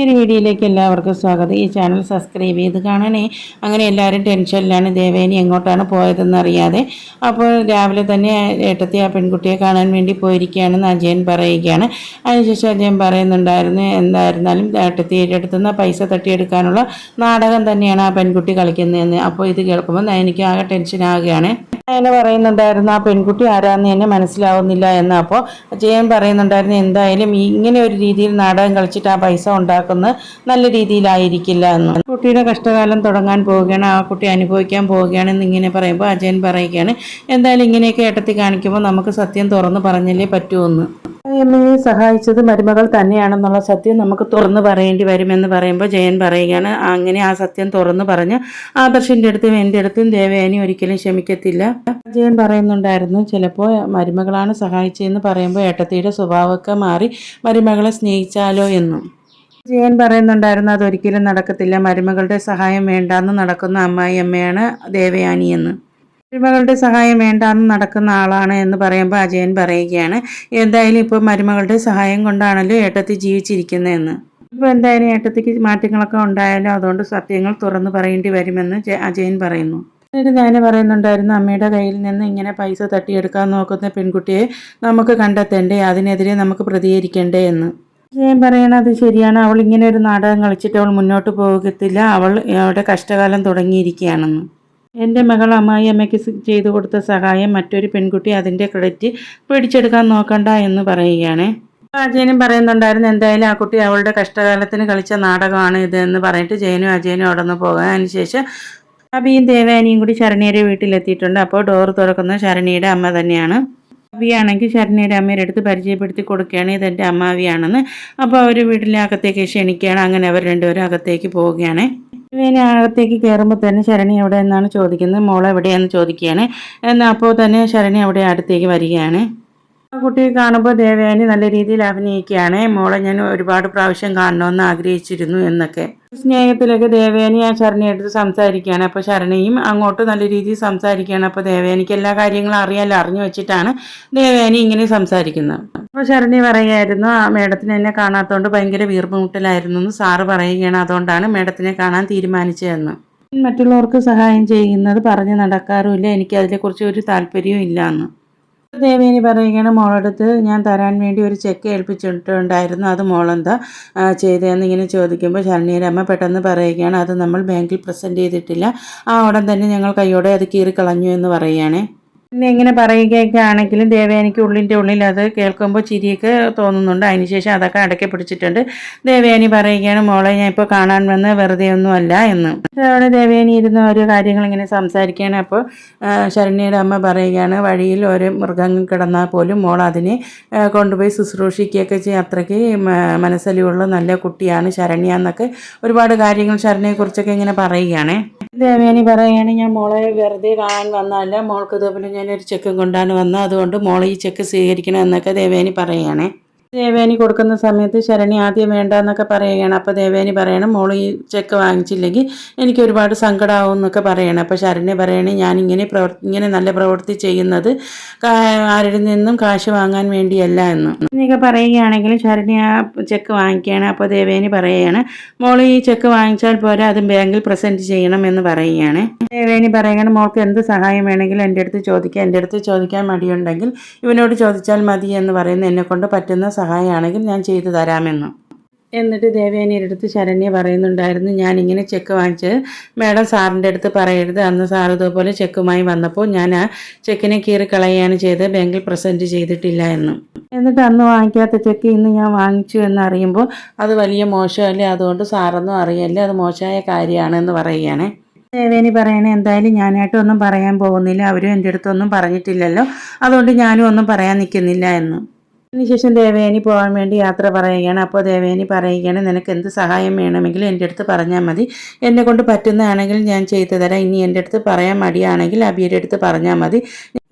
ഒരു വീഡിയോയിലേക്ക് എല്ലാവർക്കും സ്വാഗതം. ഈ ചാനൽ സബ്സ്ക്രൈബ് ചെയ്ത് കാണണേ. അങ്ങനെ എല്ലാവരും ടെൻഷനിലാണ്. ദേവേനി എങ്ങോട്ടാണ് പോയതെന്ന് അറിയാതെ അപ്പോൾ രാവിലെ തന്നെ ഏട്ടത്തി ആ പെൺകുട്ടിയെ കാണാൻ വേണ്ടി പോയിരിക്കുകയാണെന്ന് അജയൻ പറയുകയാണ്. അതിനുശേഷം അജയൻ പറയുന്നുണ്ടായിരുന്നു എന്തായിരുന്നാലും ഏട്ടത്തിയുടെ അടുത്ത് നിന്ന് പൈസ തട്ടിയെടുക്കാനുള്ള നാടകം തന്നെയാണ് ആ പെൺകുട്ടി കളിക്കുന്നതെന്ന്. അപ്പോൾ ഇത് കേൾക്കുമ്പോൾ എനിക്ക് ആകെ ടെൻഷൻ ടെൻഷനാകുകയാണ് അങ്ങനെ പറയുന്നുണ്ടായിരുന്നു ആ പെൺകുട്ടി ആരാന്ന് എന്നെ മനസ്സിലാവുന്നില്ല എന്ന്. അപ്പോൾ ജയൻ പറയുന്നുണ്ടായിരുന്നു എന്തായാലും ഇങ്ങനെ ഒരു രീതിയിൽ നാടകം കളിച്ചിട്ട് ആ പൈസ ഉണ്ടാക്കുന്നത് നല്ല രീതിയിലായിരിക്കില്ല എന്ന്. കുട്ടിയുടെ കഷ്ടകാലം തുടങ്ങാൻ പോവുകയാണ് ആ കുട്ടി അനുഭവിക്കാൻ പോവുകയാണെന്ന് ഇങ്ങനെ പറയുമ്പോൾ അജയൻ പറയുകയാണ് എന്തായാലും ഇങ്ങനെയൊക്കെ ഏട്ടത്തി കാണിക്കുമ്പോൾ നമുക്ക് സത്യം തുറന്ന് പറഞ്ഞല്ലേ പറ്റുമെന്ന് എമ്മയെ സഹായിച്ചത് മരുമകൾ തന്നെയാണെന്നുള്ള സത്യം നമുക്ക് തുറന്നു പറയേണ്ടി വരുമെന്ന് പറയുമ്പോൾ ജയൻ പറയുകയാണ് അങ്ങനെ ആ സത്യം തുറന്നു പറഞ്ഞ് ആദർശിന്റെ അടുത്തും എന്റെ അടുത്തും ദേവയാനി ഒരിക്കലും ക്ഷമിക്കത്തില്ല. ജയൻ പറയുന്നുണ്ടായിരുന്നു ചിലപ്പോൾ മരുമകളാണ് സഹായിച്ചതെന്ന് പറയുമ്പോൾ ഏട്ടത്തിയുടെ സ്വഭാവമൊക്കെ മാറി മരുമകളെ സ്നേഹിച്ചാലോ എന്നും. ജയൻ പറയുന്നുണ്ടായിരുന്നു അതൊരിക്കലും നടക്കത്തില്ല. മരുമകളുടെ സഹായം വേണ്ടാന്ന് നടക്കുന്ന അമ്മായി അമ്മയാണ് ദേവയാനി എന്ന്. മരുമകളുടെ സഹായം വേണ്ടാന്ന് നടക്കുന്ന ആളാണ് എന്ന് പറയുമ്പോൾ അജയൻ പറയുകയാണ് എന്തായാലും ഇപ്പോൾ മരുമകളുടെ സഹായം കൊണ്ടാണല്ലോ ഏട്ടത്തി ജീവിച്ചിരിക്കുന്നതെന്ന് ഇപ്പോൾ എന്തായാലും ഏട്ടത്തിക്ക് മാറ്റങ്ങളൊക്കെ ഉണ്ടായാലും? അതുകൊണ്ട് സത്യങ്ങൾ തുറന്നു പറയേണ്ടി വരുമെന്ന് അജയൻ പറയുന്നു. എന്നിട്ട് ഞാൻ പറയുന്നുണ്ടായിരുന്നു അമ്മയുടെ കയ്യിൽ നിന്ന് ഇങ്ങനെ പൈസ തട്ടിയെടുക്കാൻ നോക്കുന്ന പെൺകുട്ടിയെ നമുക്ക് കണ്ടെത്തണ്ടേ അതിനെതിരെ നമുക്ക് പ്രതികരിക്കണ്ടേ എന്ന്. ഞാൻ പറയണത് ശരിയാണ്. അവൾ ഇങ്ങനെ ഒരു നാടകം കളിച്ചിട്ട് അവൾ മുന്നോട്ട് പോകത്തില്ല. അവൾ അവളുടെ കഷ്ടകാലം തുടങ്ങിയിരിക്കുകയാണെന്ന്. എന്റെ മകൾ അമ്മായി അമ്മയ്ക്ക് ചെയ്തു കൊടുത്ത സഹായം മറ്റൊരു പെൺകുട്ടി അതിന്റെ ക്രെഡിറ്റ് പിടിച്ചെടുക്കാൻ നോക്കണ്ട എന്ന് പറയുകയാണ്. അജയനും പറയുന്നുണ്ടായിരുന്നു എന്തായാലും ആ കുട്ടി അവളുടെ കഷ്ടകാലത്തിന് കളിച്ച നാടകമാണ് ഇതെന്ന് പറഞ്ഞിട്ട് ജയനും അജയനും അവിടെ നിന്ന് പോകാൻ അതിനുശേഷം അബിയും ദേവാനിയും കൂടി ശരണ്യയുടെ വീട്ടിലെത്തിയിട്ടുണ്ട്. അപ്പോൾ ഡോർ തുറക്കുന്ന ശരണ്യയുടെ അമ്മ തന്നെയാണ്. അബിയാണെങ്കിൽ ശരണ്യയുടെ അമ്മയുടെ അടുത്ത് പരിചയപ്പെടുത്തി കൊടുക്കുകയാണ്. ഇതെന്റെ അമ്മാവിയാണെന്ന്. അപ്പോൾ അവർ വീട്ടിലെ അകത്തേക്ക് ക്ഷണിക്കുകയാണ്. അങ്ങനെ അവർ രണ്ടുപേരും അകത്തേക്ക് പോവുകയാണ്. ഇവനെ അകത്തേക്ക് കയറുമ്പോൾ തന്നെ ശരണി എവിടെ എന്നാണ് ചോദിക്കുന്നത്. മോൾ എവിടെയാണെന്ന് ചോദിക്കുകയാണ്. എന്നാൽ അപ്പോൾ തന്നെ ശരണി അവിടെ അടുത്തേക്ക് വരികയാണ്. കുട്ടിയെ കാണുമ്പോൾ ദേവയാനി നല്ല രീതിയിൽ അഭിനയിക്കുകയാണ്. മോളെ ഞാൻ ഒരുപാട് പ്രാവശ്യം കാണണമെന്ന് ആഗ്രഹിച്ചിരുന്നു എന്നൊക്കെ. സ്നേഹത്തിലൊക്കെ ദേവയാനി ആ ശരണിയെ എടുത്ത് സംസാരിക്കുകയാണ്. അപ്പോൾ ശരണിയും അങ്ങോട്ട് നല്ല രീതിയിൽ സംസാരിക്കുകയാണ്. അപ്പോൾ ദേവയാനിക്ക് എല്ലാ കാര്യങ്ങളും അറിയാലോ അറിഞ്ഞു വെച്ചിട്ടാണ് ദേവയാനി ഇങ്ങനെ സംസാരിക്കുന്നത്. അപ്പോൾ ശരണി പറയുമായിരുന്നു ആ മേഡത്തിന് എന്നെ കാണാത്തതുകൊണ്ട് ഭയങ്കര വീർപ്പുമുട്ടലായിരുന്നു എന്ന് സാറ് പറയുകയാണ്. അതുകൊണ്ടാണ് മേഡത്തിനെ കാണാൻ തീരുമാനിച്ചതെന്ന്. മറ്റുള്ളവർക്ക് സഹായം ചെയ്യുന്നത് പറഞ്ഞു നടക്കാറുമില്ല. എനിക്ക് അതിനെക്കുറിച്ച് ഒരു താല്പര്യവും ഇല്ല എന്ന്. ദേവേനി പറയുകയാണ് മോളെടുത്ത് ഞാൻ തരാൻ വേണ്ടി ഒരു ചെക്ക് ഏൽപ്പിച്ചിട്ടുണ്ടായിരുന്നു. അത് മോളെന്താ ചെയ്തതെന്ന് ഇങ്ങനെ ചോദിക്കുമ്പോൾ ശരണ്യയുടെ അമ്മ പെട്ടെന്ന് പറയുകയാണ് അത് നമ്മൾ ബാങ്കിൽ പ്രസന്റ് ചെയ്തിട്ടില്ല. ആ ഉടൻ തന്നെ ഞങ്ങൾ കൈയോടെ അത് കീറിക്കളഞ്ഞു എന്ന് പറയുകയാണ്. പിന്നെ ഇങ്ങനെ പറയുകയൊക്കെ ആണെങ്കിലും ദേവയാനിക്ക് ഉള്ളിന്റെ ഉള്ളിൽ അത് കേൾക്കുമ്പോൾ ചിരിയൊക്കെ തോന്നുന്നുണ്ട്. അതിനുശേഷം അതൊക്കെ അടക്കി പിടിച്ചിട്ടുണ്ട്. ദേവയാനി പറയുകയാണ് മോളെ ഞാൻ ഇപ്പോൾ കാണാൻ വന്ന് വെറുതെ ഒന്നും അല്ല എന്ന്. അവിടെ ദേവയാനി ഇരുന്ന് ഓരോ കാര്യങ്ങൾ ഇങ്ങനെ സംസാരിക്കുകയാണ്. അപ്പോൾ ശരണ്യയുടെ അമ്മ പറയുകയാണ് വഴിയിൽ ഓരോ മൃഗങ്ങൾ കിടന്നാൽ പോലും മോൾ അതിനെ കൊണ്ടുപോയി ശുശ്രൂഷിക്കുകയൊക്കെ ചെയ്യും. അത്രയ്ക്ക് മ- മനസ്സലിവുള്ള നല്ല കുട്ടിയാണ് ശരണ്യ എന്നൊക്കെ ഒരുപാട് കാര്യങ്ങൾ ശരണ്യയെക്കുറിച്ചൊക്കെ ഇങ്ങനെ പറയുകയാണ്. ദേവയാനി പറയുകയാണ് ഞാൻ മോളെ വെറുതെ കാണാൻ വന്നതല്ല. മോൾക്ക് ഇതേപോലെ ഞാനൊരു ചെക്ക് കൊണ്ടാണ് വന്നത്. അതുകൊണ്ട് മോളെ ഈ ചെക്ക് സ്വീകരിക്കണം എന്നൊക്കെ ദേവയാനി പറയുകയാണേ. ദേവേനി കൊടുക്കുന്ന സമയത്ത് ശരണി ആദ്യം വേണ്ട എന്നൊക്കെ പറയുകയാണ്. അപ്പോൾ ദേവേനി പറയണം മോൾ ഈ ചെക്ക് വാങ്ങിച്ചില്ലെങ്കിൽ എനിക്ക് ഒരുപാട് സങ്കടമാവും എന്നൊക്കെ പറയണം. അപ്പോൾ ശരണി പറയണേ ഞാൻ ഇങ്ങനെ പ്രവർ ഇങ്ങനെ നല്ല പ്രവൃത്തി ചെയ്യുന്നത് ആരിൽ നിന്നും കാശ് വാങ്ങാൻ വേണ്ടിയല്ല എന്ന്. എന്നൊക്കെ പറയുകയാണെങ്കിൽ ശരണി ആ ചെക്ക് വാങ്ങിക്കുകയാണ്. അപ്പോൾ ദേവേനി പറയുകയാണ് മോൾ ഈ ചെക്ക് വാങ്ങിച്ചാൽ പോരാ അത് ബാങ്കിൽ പ്രസന്റ് ചെയ്യണം എന്ന് പറയുകയാണ്. ദേവേനി പറയുകയാണ് മോൾക്ക് എന്ത് സഹായം വേണമെങ്കിലും എന്റെ അടുത്ത് ചോദിക്കാം. എന്റെ അടുത്ത് ചോദിക്കാൻ മടിയുണ്ടെങ്കിൽ ഇവനോട് ചോദിച്ചാൽ മതി എന്ന് പറയുന്ന എന്നെക്കൊണ്ട് പറ്റുന്ന സഹായമാണെങ്കിൽ ഞാൻ ചെയ്തു തരാമെന്ന്. എന്നിട്ട് ദേവേനിയുടെ അടുത്ത് ശരണ്യ പറയുന്നുണ്ടായിരുന്നു ഞാൻ ഇങ്ങനെ ചെക്ക് വാങ്ങിച്ച് മാഡം സാറിന്റെ അടുത്ത് പറയരുത്. അന്ന് സാർ ഇതുപോലെ ചെക്കുമായി വന്നപ്പോൾ ഞാൻ ആ ചെക്കിനെ കീറി കളയുകയാണ് ചെയ്തത്. ബാങ്കിൽ പ്രസന്റ് ചെയ്തിട്ടില്ല എന്ന്. എന്നിട്ട് അന്ന് വാങ്ങിക്കാത്ത ചെക്ക് ഇന്ന് ഞാൻ വാങ്ങിച്ചു എന്നറിയുമ്പോൾ അത് വലിയ മോശമല്ലേ? അതുകൊണ്ട് സാറൊന്നും അറിയല്ലേ. അത് മോശമായ കാര്യമാണ് എന്ന് പറയുകയാണ്. ദേവേനി പറയണേ എന്തായാലും ഞാനായിട്ടൊന്നും പറയാൻ പോകുന്നില്ല. അവരും എന്റെ അടുത്തൊന്നും പറഞ്ഞിട്ടില്ലല്ലോ. അതുകൊണ്ട് ഞാനും ഒന്നും പറയാൻ നിൽക്കുന്നില്ല എന്ന്. അതിനുശേഷം ദേവേനി പോകാൻ വേണ്ടി യാത്ര പറയുകയാണ്. അപ്പോൾ ദേവേനി പറയുകയാണ് നിനക്ക് എന്ത് സഹായം വേണമെങ്കിലും എന്റെ അടുത്ത് പറഞ്ഞാൽ മതി. എന്നെ കൊണ്ട് പറ്റുന്നതാണെങ്കിൽ ഞാൻ ചെയ്തു തരാം. ഇനി എന്റെ അടുത്ത് പറയാൻ മടിയാണെങ്കിൽ അബിയുടെ അടുത്ത് പറഞ്ഞാൽ മതി.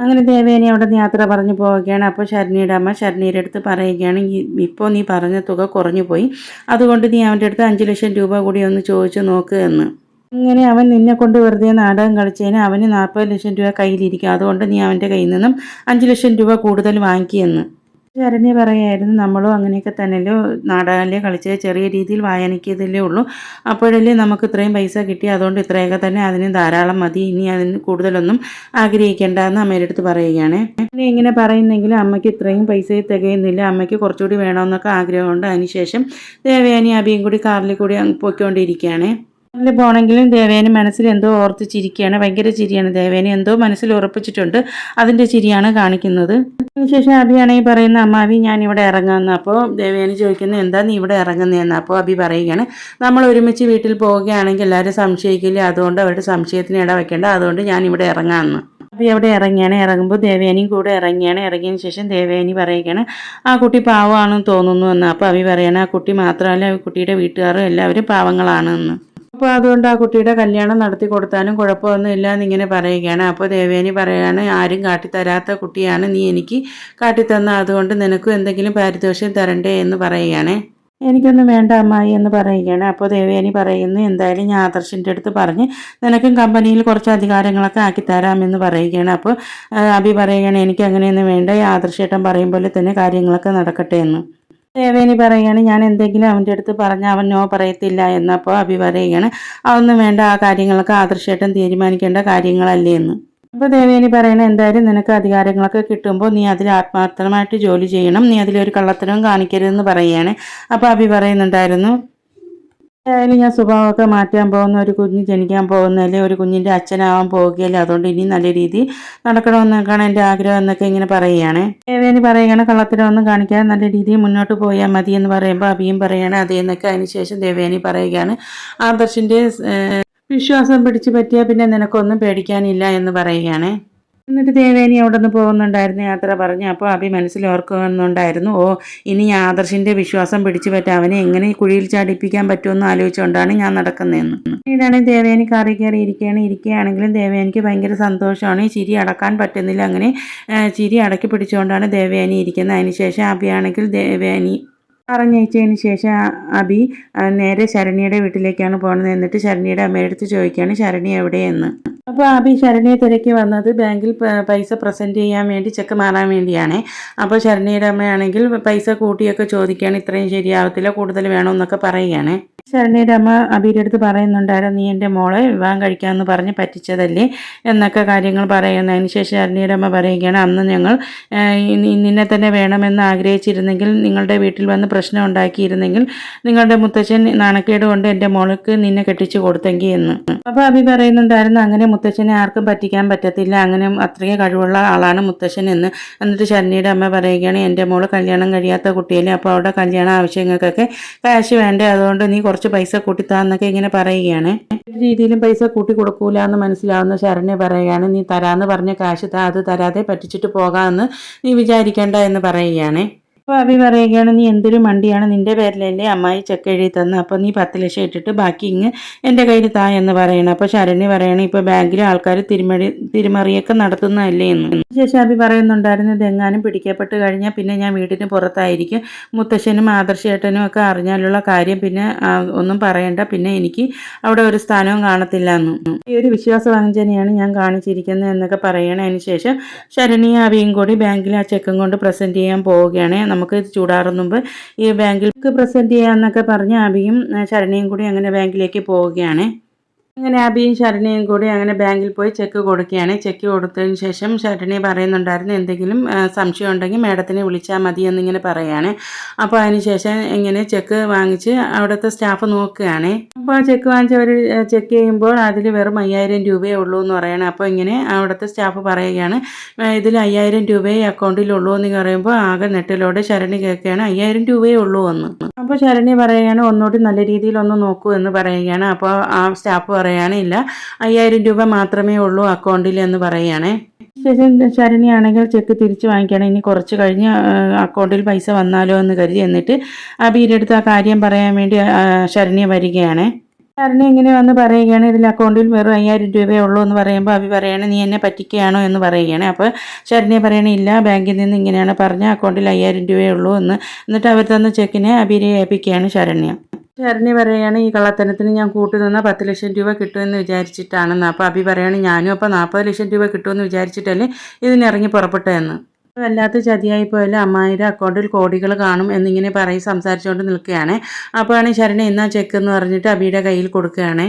അങ്ങനെ ദേവേനി അവിടെ നിന്ന് യാത്ര പറഞ്ഞു പോവുകയാണ്. അപ്പോൾ ശരണിയുടെ അമ്മ ശരണിയുടെ അടുത്ത് പറയുകയാണ് "ഈ- ഇപ്പോൾ നീ പറഞ്ഞ തുക കുറഞ്ഞു പോയി. അതുകൊണ്ട് നീ അവന്റെ അടുത്ത് അഞ്ച് ലക്ഷം രൂപ കൂടി ഒന്ന് ചോദിച്ചു നോക്ക് എന്ന്. അങ്ങനെ അവൻ നിന്നെ കൊണ്ട് വെറുതെ നാടകം കളിച്ചതിന് അവന് നാൽപ്പത് ലക്ഷം രൂപ കയ്യിലിരിക്കും. അതുകൊണ്ട് നീ അവന്റെ കയ്യിൽ നിന്നും അഞ്ച് ലക്ഷം രൂപ കൂടുതൽ വാങ്ങിക്കിയെന്ന് ശരണ്യ പറയായിരുന്നു നമ്മളും അങ്ങനെയൊക്കെ തന്നെയല്ലോ നാടകമല്ലേ കളിച്ച് ചെറിയ രീതിയിൽ വായനയ്ക്കതല്ലേ ഉള്ളൂ. അപ്പോഴല്ലേ നമുക്ക് ഇത്രയും പൈസ കിട്ടി. അതുകൊണ്ട് ഇത്രയൊക്കെ തന്നെ അതിന് ധാരാളം മതി. ഇനി അതിന് കൂടുതലൊന്നും ആഗ്രഹിക്കേണ്ട എന്ന് അമ്മയുടെ അടുത്ത് പറയുകയാണ്. അങ്ങനെ ഇങ്ങനെ പറയുന്നെങ്കിലും അമ്മയ്ക്ക് ഇത്രയും പൈസ തികയുന്നില്ല. അമ്മയ്ക്ക് കുറച്ചുകൂടി വേണമെന്നൊക്കെ ആഗ്രഹമുണ്ട്. അതിനുശേഷം ദേവയാനി അബിയും കൂടി കാറിൽ കൂടി പോയിക്കൊണ്ടിരിക്കുകയാണ്. കാറിൽ പോകണമെങ്കിലും ദേവേന് മനസ്സിൽ എന്തോ ഓർത്ത് ചിരിക്കുകയാണ് ഭയങ്കര ചിരിയാണ്. ദേവേന് എന്തോ മനസ്സിൽ ഉറപ്പിച്ചിട്ടുണ്ട്. അതിന്റെ ചിരിയാണ് കാണിക്കുന്നത്. അതിനുശേഷം അഭിയാണെങ്കിൽ പറയുന്ന അമ്മാവി ഞാൻ ഇവിടെ ഇറങ്ങാമെന്ന് അപ്പോൾ ദേവേന് ചോദിക്കുന്നു എന്താ നീ ഇവിടെ ഇറങ്ങുന്നതെന്ന് അപ്പോൾ അഭി പറയുകയാണ് നമ്മൾ ഒരുമിച്ച് വീട്ടിൽ പോവുകയാണെങ്കിൽ എല്ലാവരും സംശയിക്കില്ല? അതുകൊണ്ട് അവരുടെ സംശയത്തിന് ഇട വെക്കേണ്ട. അതുകൊണ്ട് ഞാൻ ഇവിടെ ഇറങ്ങാമെന്ന് അഭി അവിടെ ഇറങ്ങിയാണ് ഇറങ്ങുമ്പോൾ ദേവേനിയും കൂടെ ഇറങ്ങിയാണ് ഇറങ്ങിയതിന് ശേഷം ദേവേനി പറയുകയാണ് ആ കുട്ടി പാവമാണെന്ന് തോന്നുന്നു എന്ന്. അപ്പോൾ അവി പറയാണ് ആ കുട്ടി മാത്രമല്ല ആ കുട്ടിയുടെ വീട്ടുകാരും എല്ലാവരും പാവങ്ങളാണ് എന്ന് അപ്പോൾ അതുകൊണ്ട് ആ കുട്ടിയുടെ കല്യാണം നടത്തി കൊടുത്താലും കുഴപ്പമൊന്നും ഇല്ല എന്നിങ്ങനെ പറയുകയാണ്. അപ്പോൾ ദേവേനി പറയുകയാണ് ആരും കാട്ടിത്തരാത്ത കുട്ടിയാണ് നീ എനിക്ക് കാട്ടിത്തന്ന. അതുകൊണ്ട് നിനക്കും എന്തെങ്കിലും പാരിതോഷ്യം തരണ്ടേ? എന്ന് പറയുകയാണ്. എനിക്കൊന്നും വേണ്ട അമ്മായി എന്ന് പറയുകയാണ്. അപ്പോൾ ദേവേനി പറയുന്നു എന്തായാലും ഞാൻ ആദർശിന്റെ അടുത്ത് പറഞ്ഞ് നിനക്കും കമ്പനിയിൽ കുറച്ച് അധികാരങ്ങളൊക്കെ ആക്കിത്തരാമെന്ന് പറയുകയാണ്. അപ്പോൾ അബി പറയുകയാണ് എനിക്ക് അങ്ങനെയൊന്നും വേണ്ട. ഈ ആദർശേട്ടൻ പറയും പോലെ തന്നെ കാര്യങ്ങളൊക്കെ നടക്കട്ടെ എന്ന്. ദേവേനി പറയുകയാണ് ഞാൻ എന്തെങ്കിലും അവന്റെ അടുത്ത് പറഞ്ഞാൽ അവൻ നോ പറയത്തില്ല എന്നപ്പോൾ അഭി പറയുകയാണ് അതൊന്നും വേണ്ട ആ കാര്യങ്ങളൊക്കെ ആദർശമായിട്ടും തീരുമാനിക്കേണ്ട കാര്യങ്ങളല്ലേ എന്ന്. അപ്പോൾ ദേവേനി പറയണ എന്തായാലും നിനക്ക് അധികാരങ്ങളൊക്കെ കിട്ടുമ്പോൾ നീ അതിൽ ആത്മാർത്ഥമായിട്ട് ജോലി ചെയ്യണം നീ അതിലൊരു കള്ളത്തരവും കാണിക്കരുതെന്ന് പറയുകയാണ്. അപ്പോൾ അഭി പറയുന്നുണ്ടായിരുന്നു എന്തായാലും ഞാൻ സ്വഭാവമൊക്കെ മാറ്റാൻ പോകുന്ന ഒരു കുഞ്ഞ് ജനിക്കാൻ പോകുന്നതല്ലേ ഒരു കുഞ്ഞിന്റെ അച്ഛനാവാൻ പോവുകയല്ലേ അതുകൊണ്ട് ഇനി നല്ല രീതി നടക്കണമെന്നൊക്കെയാണ് എന്റെ ആഗ്രഹം എന്നൊക്കെ ഇങ്ങനെ പറയുകയാണ്. ദേവേനി പറയുകയാണ് കള്ളത്തിലൊന്നും കാണിക്കാതെ നല്ല രീതിയിൽ മുന്നോട്ട് പോയാൽ മതി എന്ന് പറയുമ്പോൾ അഭിയും പറയുകയാണ് അതേന്നൊക്കെ അതിനുശേഷം ദേവേനി പറയുകയാണ്. ആദർശിന്റെ വിശ്വാസം പിടിച്ചു പറ്റിയാൽ പിന്നെ നിനക്കൊന്നും പേടിക്കാനില്ല എന്ന് പറയുകയാണ്. എന്നിട്ട് ദേവേനി അവിടെ നിന്ന് പോകുന്നുണ്ടായിരുന്നു യാത്ര പറഞ്ഞു. അപ്പോൾ അഭി മനസ്സിൽ ഓർക്കുന്നുണ്ടായിരുന്നു ഓ ഇനി ആദർശിന്റെ വിശ്വാസം പിടിച്ചു പറ്റാൻ അവനെ എങ്ങനെ കുഴിയിൽ ചാടിപ്പിക്കാൻ പറ്റുമെന്ന് ആലോചിച്ചുകൊണ്ടാണ് ഞാൻ നടക്കുന്നതെന്ന്. ഇതാണ് ദേവേനി കാറി കയറി ഇരിക്കുകയാണ്. ഇരിക്കുകയാണെങ്കിലും ദേവേനിക്ക് ഭയങ്കര സന്തോഷമാണ്. ചിരി അടക്കാൻ പറ്റുന്നില്ല അങ്ങനെ ചിരി അടക്കി പിടിച്ചുകൊണ്ടാണ് ദേവേനി ഇരിക്കുന്നത്. അതിനുശേഷം അഭിയാണെങ്കിൽ ദേവേനി പറഞ്ഞയച്ചതിന് ശേഷം അബി നേരെ ശരണിയുടെ വീട്ടിലേക്കാണ് പോകുന്നത്. എന്നിട്ട് ശരണിയുടെ അമ്മയുടെ അടുത്ത് ചോദിക്കുകയാണ് ശരണി എവിടെയെന്ന്? അപ്പോൾ ആബി ശരണ്യെ തിരക്കി വന്നത് ബാങ്കിൽ പൈസ പ്രസന്റ് ചെയ്യാൻ വേണ്ടി ചെക്ക് മാറാൻ വേണ്ടിയാണ്. അപ്പോൾ ശരണ്യയുടെ അമ്മയാണെങ്കിൽ പൈസ കൂട്ടിയൊക്കെ ചോദിക്കുകയാണ് ഇത്രയും ശരിയാവത്തില്ല കൂടുതൽ വേണമെന്നൊക്കെ പറയുകയാണ്. ശരണ്യയുടെ അമ്മ അബിയുടെ അടുത്ത് പറയുന്നുണ്ടായിരുന്നു നീ എന്റെ മോളെ വിവാഹം കഴിക്കാമെന്ന് പറഞ്ഞ് പറ്റിച്ചതല്ലേ? എന്നൊക്കെ കാര്യങ്ങൾ പറയുന്നതിന് ശേഷം ശരണിയുടെ അമ്മ പറയുകയാണ് അന്ന് ഞങ്ങൾ നിന്നെ തന്നെ വേണമെന്ന് ആഗ്രഹിച്ചിരുന്നെങ്കിൽ നിങ്ങളുടെ വീട്ടിൽ വന്ന് പ്രശ്നം ഉണ്ടാക്കിയിരുന്നെങ്കിൽ നിങ്ങളുടെ മുത്തച്ഛൻ നാണക്കേട് കൊണ്ട് എന്റെ മോൾക്ക് നിന്നെ കെട്ടിച്ചു കൊടുത്തെങ്കിൽ എന്ന്. അപ്പോൾ അബി പറയുന്നുണ്ടായിരുന്നു അങ്ങനെ മുത്തച്ഛനെ ആർക്കും പറ്റിക്കാൻ പറ്റത്തില്ല അങ്ങനെ അത്രയും കഴിവുള്ള ആളാണ് മുത്തച്ഛൻ എന്ന്. എന്നിട്ട് ശരണിയുടെ അമ്മ പറയുകയാണ് എന്റെ മോൾ കല്യാണം കഴിയാത്ത കുട്ടിയല്ലേ അപ്പോൾ അവിടെ കല്യാണ ആവശ്യങ്ങൾക്കൊക്കെ കാശ് വേണ്ടേ അതുകൊണ്ട് നീ കുറച്ച് പൈസ കൂട്ടിത്താന്നൊക്കെ ഇങ്ങനെ പറയുകയാണ്. ഒരു രീതിയിലും പൈസ കൂട്ടി കൊടുക്കൂല എന്ന് മനസ്സിലാവുന്ന ശരണ്യ പറയുകയാണ്. നീ തരാന്ന് പറഞ്ഞ കാശ് അത് തരാതെ പറ്റിച്ചിട്ട് പോകാമെന്ന് നീ വിചാരിക്കേണ്ട എന്ന് പറയുകയാണ്. അപ്പോൾ അഭി പറയുകയാണ് നീ എന്തൊരു മണ്ടിയാണ് നിന്റെ പേരിലല്ലേ അമ്മായി ചെക്ക് എഴുതി തന്ന. അപ്പോൾ നീ പത്ത് ലക്ഷം ഇട്ടിട്ട് ബാക്കി ഇങ്ങ് എന്റെ കയ്യിൽ താ എന്ന് പറയണം. അപ്പോൾ ശരണി പറയണം ഇപ്പോൾ ബാങ്കിൽ ആൾക്കാർ തിരിമറി തിരുമറിയൊക്കെ നടത്തുന്നതല്ലേ എന്ന് ശേഷം അഭി പറയുന്നുണ്ടായിരുന്നു ഇതെങ്ങാനും പിടിക്കപ്പെട്ട് കഴിഞ്ഞാൽ പിന്നെ ഞാൻ വീടിന് പുറത്തായിരിക്കും. മുത്തശ്ശനും ആദർശേട്ടനും ഒക്കെ അറിഞ്ഞാലുള്ള കാര്യം പിന്നെ ഒന്നും പറയണ്ട. പിന്നെ എനിക്ക് അവിടെ ഒരു സ്ഥാനവും കാണത്തില്ല എന്നും. ഈ ഒരു വിശ്വാസ വഞ്ചനയാണ് ഞാൻ കാണിച്ചിരിക്കുന്നത് എന്നൊക്കെ പറയണം അതിന് ശേഷം ശരണിയും അവിയും കൂടി ബാങ്കിൽ ആ ചെക്കും കൊണ്ട് പ്രസന്റ് ചെയ്യാൻ പോവുകയാണ്. നമുക്ക് ഇത് ചൂടാറും മുമ്പ് ഈ ബാങ്കിൽ പ്രസന്റ് ചെയ്യാമെന്നൊക്കെ പറഞ്ഞ് ആബിയും ശരണിയും കൂടി അങ്ങനെ ബാങ്കിലേക്ക് പോവുകയാണ്. അങ്ങനെ അബിയും ശരണിയും കൂടി അങ്ങനെ ബാങ്കിൽ പോയി ചെക്ക് കൊടുക്കുകയാണ്. ചെക്ക് കൊടുത്തതിന് ശേഷം ശരണി പറയുന്നുണ്ടായിരുന്നു എന്തെങ്കിലും സംശയം ഉണ്ടെങ്കിൽ മാഡത്തിനെ വിളിച്ചാൽ മതി എന്നിങ്ങനെ പറയുകയാണ്. അപ്പോൾ അതിന് ശേഷം ഇങ്ങനെ ചെക്ക് വാങ്ങിച്ച് അവിടുത്തെ സ്റ്റാഫ് നോക്കുകയാണ്. അപ്പോൾ ചെക്ക് വാങ്ങിച്ചവർ ചെക്ക് ചെയ്യുമ്പോൾ അതിൽ വെറും അയ്യായിരം രൂപയേ ഉള്ളൂ എന്ന് പറയണം. അപ്പോൾ ഇങ്ങനെ അവിടുത്തെ സ്റ്റാഫ് പറയുകയാണ് "ആ, ഇതിൽ അയ്യായിരം രൂപയെ അക്കൗണ്ടിലുള്ളൂ എന്ന് പറയുമ്പോൾ ആകെ നെട്ടിലോടെ ശരണി കേൾക്കുകയാണ് അയ്യായിരം രൂപയേ ഉള്ളൂ എന്ന്. അപ്പോൾ ശരണി പറയുകയാണ് ഒന്നുകൂടി നല്ല രീതിയിൽ ഒന്ന് നോക്കൂ എന്ന് പറയുകയാണ്. അപ്പോൾ ആ സ്റ്റാഫ് പറയുകയാണ് ഇല്ല അയ്യായിരം രൂപ മാത്രമേ ഉള്ളൂ അക്കൗണ്ടിൽ എന്ന് പറയുകയാണേ ശേഷം ശരണിയാണെങ്കിൽ ചെക്ക് തിരിച്ച് വാങ്ങിക്കണം. ഇനി കുറച്ച് കഴിഞ്ഞ് അക്കൗണ്ടിൽ പൈസ വന്നാലോ എന്ന് കരുതി എന്നിട്ട് അബിയുടെ അടുത്ത് ആ കാര്യം പറയാൻ വേണ്ടി ശരണിയെ വരികയാണ്. ശരണി ഇങ്ങനെ വന്ന് പറയുകയാണ് ഇതിൽ അക്കൗണ്ടിൽ വെറും അയ്യായിരം രൂപയേ ഉള്ളൂ എന്ന് പറയുമ്പോൾ അഭി പറയാണ് നീ എന്നെ പറ്റിക്കുകയാണോ എന്ന് പറയുകയാണ്. അപ്പോൾ ശരണ്യ പറയണേ ഇല്ല ബാങ്കിൽ നിന്ന് ഇങ്ങനെയാണ് പറഞ്ഞ അക്കൗണ്ടിൽ അയ്യായിരം രൂപയേ ഉള്ളൂ എന്ന്. എന്നിട്ട് അവർ തന്ന ചെക്കിനെ അബിയെ ഏൽപ്പിക്കുകയാണ് ശരണ്യ. ശരണ്യ പറയുകയാണ് ഈ കള്ളത്തനത്തിന് ഞാൻ കൂട്ടി നിന്നാൽ പത്ത് ലക്ഷം രൂപ കിട്ടുമെന്ന് വിചാരിച്ചിട്ടാണെന്ന്. അപ്പോൾ അബി പറയാണ് ഞാനും അപ്പോൾ നാൽപ്പത് ലക്ഷം രൂപ കിട്ടുമെന്ന് വിചാരിച്ചിട്ടല്ലേ ഇതിനിറങ്ങി പുറപ്പെട്ടതെന്ന് വല്ലാത്ത ചതിയായി പോയാലും അമ്മായിയുടെ അക്കൗണ്ടിൽ കോടികൾ കാണും എന്നിങ്ങനെ പറയും സംസാരിച്ചുകൊണ്ട് നിൽക്കുകയാണ്. അപ്പോഴാണ് ശരണ എന്നാ ചെക്ക് എന്ന് പറഞ്ഞിട്ട് അബിയുടെ കയ്യിൽ കൊടുക്കുകയാണ്.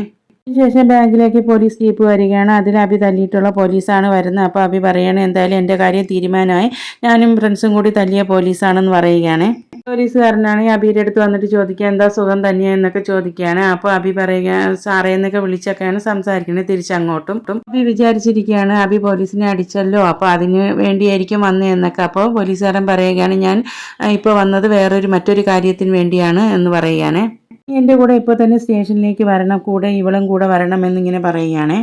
ശേഷം ബാങ്കിലേക്ക് പോലീസ് ജീപ്പ് വരികയാണ്. അതിൽ അബി തല്ലിയിട്ടുള്ള പോലീസാണ് വരുന്നത്. അപ്പോൾ അബി പറയാണ് എന്തായാലും എന്റെ കാര്യം തീരുമാനമായി. ഞാനും ഫ്രണ്ട്സും കൂടി തല്ലിയ പോലീസാണെന്ന് പറയുകയാണ്. പോലീസുകാരനാണ് അബിയുടെ അടുത്ത് വന്നിട്ട് ചോദിക്കുക എന്താ സുഖം തന്നെയാ? എന്നൊക്കെ ചോദിക്കുകയാണ്. അപ്പോൾ അബി പറയുക സാറേ എന്നൊക്കെ വിളിച്ചൊക്കെയാണ് സംസാരിക്കുന്നത് തിരിച്ചങ്ങോട്ടും അബി വിചാരിച്ചിരിക്കുകയാണ് അബി പോലീസിനെ അടിച്ചല്ലോ. അപ്പോൾ അതിന് വേണ്ടിയായിരിക്കും വന്നതെന്നൊക്കെ അപ്പോൾ പോലീസുകാരൻ പറയുകയാണ് ഞാൻ ഇപ്പോൾ വന്നത് വേറൊരു മറ്റൊരു കാര്യത്തിന് വേണ്ടിയാണ് എന്ന് പറയുകയാണ്. എന്റെ കൂടെ ഇപ്പോൾ തന്നെ സ്റ്റേഷനിലേക്ക് വരണം കൂടെ ഇവളും കൂടെ വരണം എന്നിങ്ങനെ പറയുകയാണ്.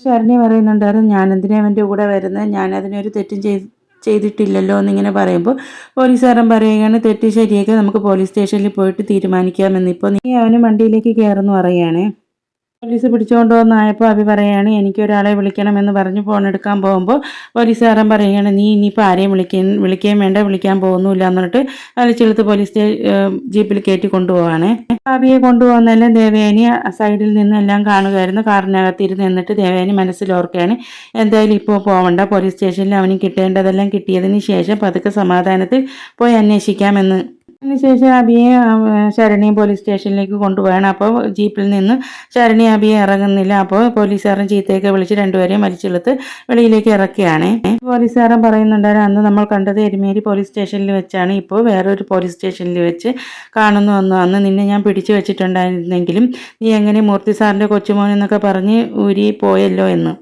ശരണി പറയുന്നുണ്ടായിരുന്നു ഞാൻ എന്തിനാ അവന്റെ കൂടെ വരുന്നത്? ഞാനതിനൊരു തെറ്റും ചെയ്ത് ചെയ്തിട്ടില്ലല്ലോ എന്നിങ്ങനെ പറയുമ്പോൾ പോലീസുകാരൻ പറയുകയാണ് തെറ്റ് ശരിയൊക്കെ നമുക്ക് പോലീസ് സ്റ്റേഷനിൽ പോയിട്ട് തീരുമാനിക്കാമെന്ന്. ഇപ്പോൾ നീ അവന് വണ്ടിയിലേക്ക് കയറുന്നു പറയുകയാണ്. പോലീസ് പിടിച്ചുകൊണ്ട് വന്നായപ്പോൾ അഭി പറയാണ് വിളിക്കണം എന്ന് പറഞ്ഞ് ഫോൺ എടുക്കാൻ പോകുമ്പോൾ പോലീസുകാരൻ പറയുകയാണ് നീ ഇനിയിപ്പോൾ ആരെയും വിളിക്കാൻ വിളിക്കുകയും വേണ്ട വിളിക്കാൻ പോകുന്നില്ല എന്നിട്ട് വലിച്ചെടുത്ത് പോലീസ് ജീപ്പിൽ കയറ്റി കൊണ്ടുപോവാണ്. അഭിയെ കൊണ്ടുപോകുന്നതെല്ലാം ദേവേനി സൈഡിൽ നിന്ന് എല്ലാം കാണുകയായിരുന്നു. കാറിനകത്തിരുന്ന് എന്നിട്ട് ദേവേനി മനസ്സിലോർക്കുകയാണ് എന്തായാലും ഇപ്പോൾ പോവണ്ട പോലീസ് സ്റ്റേഷനിൽ അവന് കിട്ടേണ്ടതെല്ലാം കിട്ടിയതിന് ശേഷം പതുക്കെ സമാധാനത്തിൽ പോയി അന്വേഷിക്കാമെന്ന് അതിനുശേഷം അബിയെ ശരണി പോലീസ് സ്റ്റേഷനിലേക്ക് കൊണ്ടുപോകണം അപ്പോൾ ജീപ്പിൽ നിന്ന് ശരണി അബിയെ ഇറങ്ങുന്നില്ല. അപ്പോൾ പോലീസുകാരൻ ചീത്തയൊക്കെ വിളിച്ച് രണ്ടുപേരെയും വലിച്ചെടുത്ത് വെളിയിലേക്ക് ഇറക്കുകയാണ്. പോലീസുകാരൻ പറയുന്നുണ്ടായിരുന്നു അന്ന് നമ്മൾ കണ്ടത് എരുമേരി പോലീസ് സ്റ്റേഷനിൽ വെച്ചാണ്. ഇപ്പോൾ വേറൊരു പോലീസ് സ്റ്റേഷനിൽ വെച്ച് കാണുന്നു വന്നു അന്ന് നിന്നെ ഞാൻ പിടിച്ചു വെച്ചിട്ടുണ്ടായിരുന്നെങ്കിലും നീ എങ്ങനെ മൂർത്തി സാറിന്റെ കൊച്ചുമോൻ എന്നൊക്കെ പറഞ്ഞ് ഊരി പോയല്ലോ എന്ന്.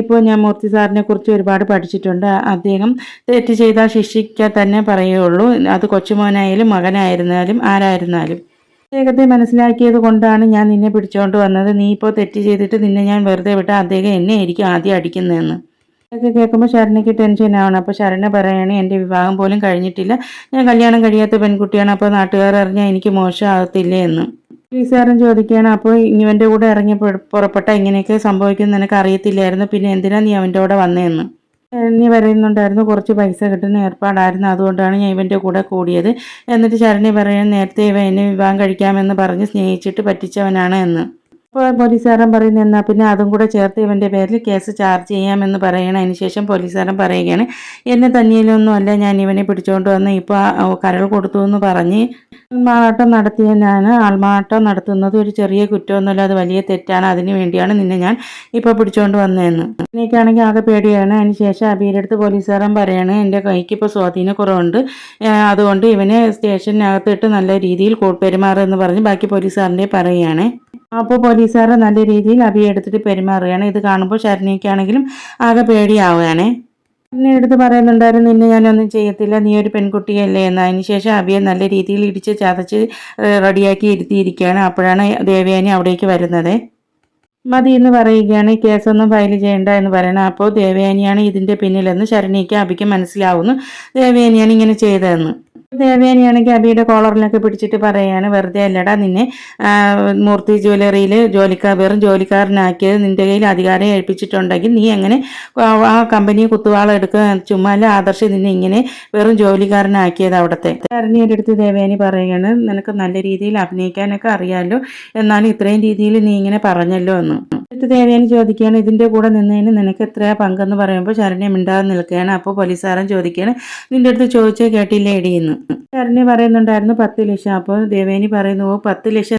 ഇപ്പോൾ ഞാൻ മൂർത്തി സാറിനെ കുറിച്ച് ഒരുപാട് പഠിച്ചിട്ടുണ്ട്. അദ്ദേഹം തെറ്റ് ചെയ്താൽ ശിക്ഷിക്കാൻ തന്നെ പറയുള്ളൂ അത് കൊച്ചുമോനായാലും മകനായിരുന്നാലും ആരായിരുന്നാലും. അദ്ദേഹത്തെ മനസ്സിലാക്കിയത് കൊണ്ടാണ് ഞാൻ നിന്നെ പിടിച്ചുകൊണ്ട് വന്നത്. നീ ഇപ്പോൾ തെറ്റ് ചെയ്തിട്ട് നിന്നെ ഞാൻ വെറുതെ വിട്ട അദ്ദേഹം എന്നെ ആയിരിക്കും ആദ്യം അടിക്കുന്നതെന്ന്. ഇതൊക്കെ കേൾക്കുമ്പോൾ ശരണയ്ക്ക് ടെൻഷൻ ആവണം അപ്പോൾ ശരണ പറയണേ എന്റെ വിവാഹം പോലും കഴിഞ്ഞിട്ടില്ല. ഞാൻ കല്യാണം കഴിയാത്ത പെൺകുട്ടിയാണ്. അപ്പോൾ നാട്ടുകാർ അറിഞ്ഞാൽ എനിക്ക് മോശമാകത്തില്ലേ എന്ന്. പോലീസുകാരൻ ചോദിക്കുകയാണ് അപ്പോൾ ഇവന്റെ കൂടെ ഇറങ്ങി പുറ- പുറപ്പെട്ട ഇങ്ങനെയൊക്കെ സംഭവിക്കുന്നു നിനക്ക് അറിയത്തില്ലായിരുന്നു പിന്നെ എന്തിനാ നീ അവന്റെ കൂടെ വന്നതെന്ന് ശരണ്യ പറയുന്നുണ്ടായിരുന്നു കുറച്ച് പൈസ കിട്ടുന്ന ഏർപ്പാടായിരുന്നു അതുകൊണ്ടാണ് ഞാൻ ഇവന്റെ കൂടെ കൂടിയത്. എന്നിട്ട് ശരണി പറയാൻ നേരത്തെ ഇവ എന്നെ വിവാഹം കഴിക്കാമെന്ന് പറഞ്ഞ് സ്നേഹിച്ചിട്ട് പറ്റിച്ചവനാണ് എന്ന്. അപ്പോൾ പോലീസുകാരൻ പറയുന്നത് എന്നാൽ പിന്നെ അതും കൂടെ ചേർത്ത് ഇവന്റെ പേരിൽ കേസ് ചാർജ് ചെയ്യാമെന്ന് പറയണം അതിനുശേഷം പോലീസുകാരൻ പറയുകയാണ് എന്നെ തന്നിയിലൊന്നും അല്ല ഞാൻ ഇവനെ പിടിച്ചുകൊണ്ട് വന്ന് ഇപ്പോൾ കരൾ കൊടുത്തു എന്ന് പറഞ്ഞ് ആൾമാറാട്ടം നടത്തിയ ഞാൻ ആൾമാറാട്ടം നടത്തുന്നത്. ഒരു ചെറിയ കുറ്റമൊന്നുമല്ല അത് വലിയ തെറ്റാണ്. അതിന് വേണ്ടിയാണ് നിന്നെ ഞാൻ ഇപ്പോൾ പിടിച്ചുകൊണ്ട് വന്നതെന്ന്. എനിക്കാണെങ്കിൽ ആകെ പേടിയാണ്. അതിന് ശേഷം അബിയുടെ അടുത്ത് പോലീസുകാരൻ പറയാണ് എന്റെ കൈക്ക് ഇപ്പോൾ സ്വാധീനക്കുറവുണ്ട് കുറവുണ്ട്. അതുകൊണ്ട് ഇവനെ സ്റ്റേഷനകത്തിട്ട് നല്ല രീതിയിൽ പെരുമാറുമെന്ന് പറഞ്ഞ് ബാക്കി പോലീസുകാരന്റെ പറയുകയാണ്. അപ്പോൾ പോലീസുകാരെ നല്ല രീതിയിൽ അബിയെ എടുത്തിട്ട് പെരുമാറുകയാണ്. ഇത് കാണുമ്പോൾ ശരണിക്കാണെങ്കിലും ആകെ പേടിയാവുകയാണ്. എന്നെ എടുത്ത് പറയുന്നുണ്ടായിരുന്നു നിന്നെ ഞാനൊന്നും ചെയ്യത്തില്ല നീ ഒരു പെൺകുട്ടിയല്ലേ എന്ന്. അതിന് ശേഷം അബിയെ നല്ല രീതിയിൽ ഇടിച്ച് ചതച്ച് റെഡിയാക്കി ഇരുത്തിയിരിക്കുകയാണ്. അപ്പോഴാണ് ദേവയാനി അവിടേക്ക് വരുന്നത്. മതി എന്ന് പറയുകയാണ്. കേസൊന്നും ഫയൽ ചെയ്യേണ്ട എന്ന് പറയണം അപ്പോൾ ദേവയാനിയാണ് ഇതിന്റെ പിന്നിലെന്ന് ശരണിക്ക് അബിക്ക് മനസ്സിലാവുന്നു. ദേവയാനിയാണ് ഇങ്ങനെ ചെയ്തതെന്ന്. ദേവയാനിയാണെങ്കിൽ അബിയുടെ കോളറിലൊക്കെ പിടിച്ചിട്ട് പറയാണ് വെറുതെ അല്ലടാ നിന്നെ മൂർത്തി ജ്വല്ലറിയിൽ ജോലിക്കാർ വെറും ജോലിക്കാരനാക്കിയത് നിന്റെ കയ്യിൽ അധികാരം ഏൽപ്പിച്ചിട്ടുണ്ടെങ്കിൽ നീ എങ്ങനെ ആ- കമ്പനി കുത്തുവാള എടുക്കുക ചുമ്മാ അല്ല ആദർശ് നിന്നെ ഇങ്ങനെ വെറും ജോലിക്കാരനാക്കിയത് അവിടുത്തെ? ശരണ്യയുടെ അടുത്ത് ദേവയാനി പറയുകയാണ് നിനക്ക് നല്ല രീതിയിൽ അഭിനയിക്കാനൊക്കെ അറിയാമല്ലോ എന്നാലും ഇത്രയും രീതിയിൽ നീ ഇങ്ങനെ പറഞ്ഞല്ലോ എന്ന്. എന്നിട്ട് ദേവയാനി ചോദിക്കുകയാണ്. ഇതിന്റെ കൂടെ നിന്നതിന് നിനക്ക് എത്രയാ പങ്കെന്ന് പറയുമ്പോൾ ശരണ്യ മിണ്ടാതെ നിൽക്കുകയാണ്. അപ്പോൾ പോലീസുകാരൻ ചോദിക്കുകയാണ് നിന്റെ അടുത്ത് ചോദിച്ചേ കേട്ടില്ലേ ഇടിയെന്ന് ശരണ്യ പറയുന്നുണ്ടായിരുന്നു പത്ത് ലക്ഷം. അപ്പോൾ ദേവേനി പറയുന്നു പത്ത് ലക്ഷം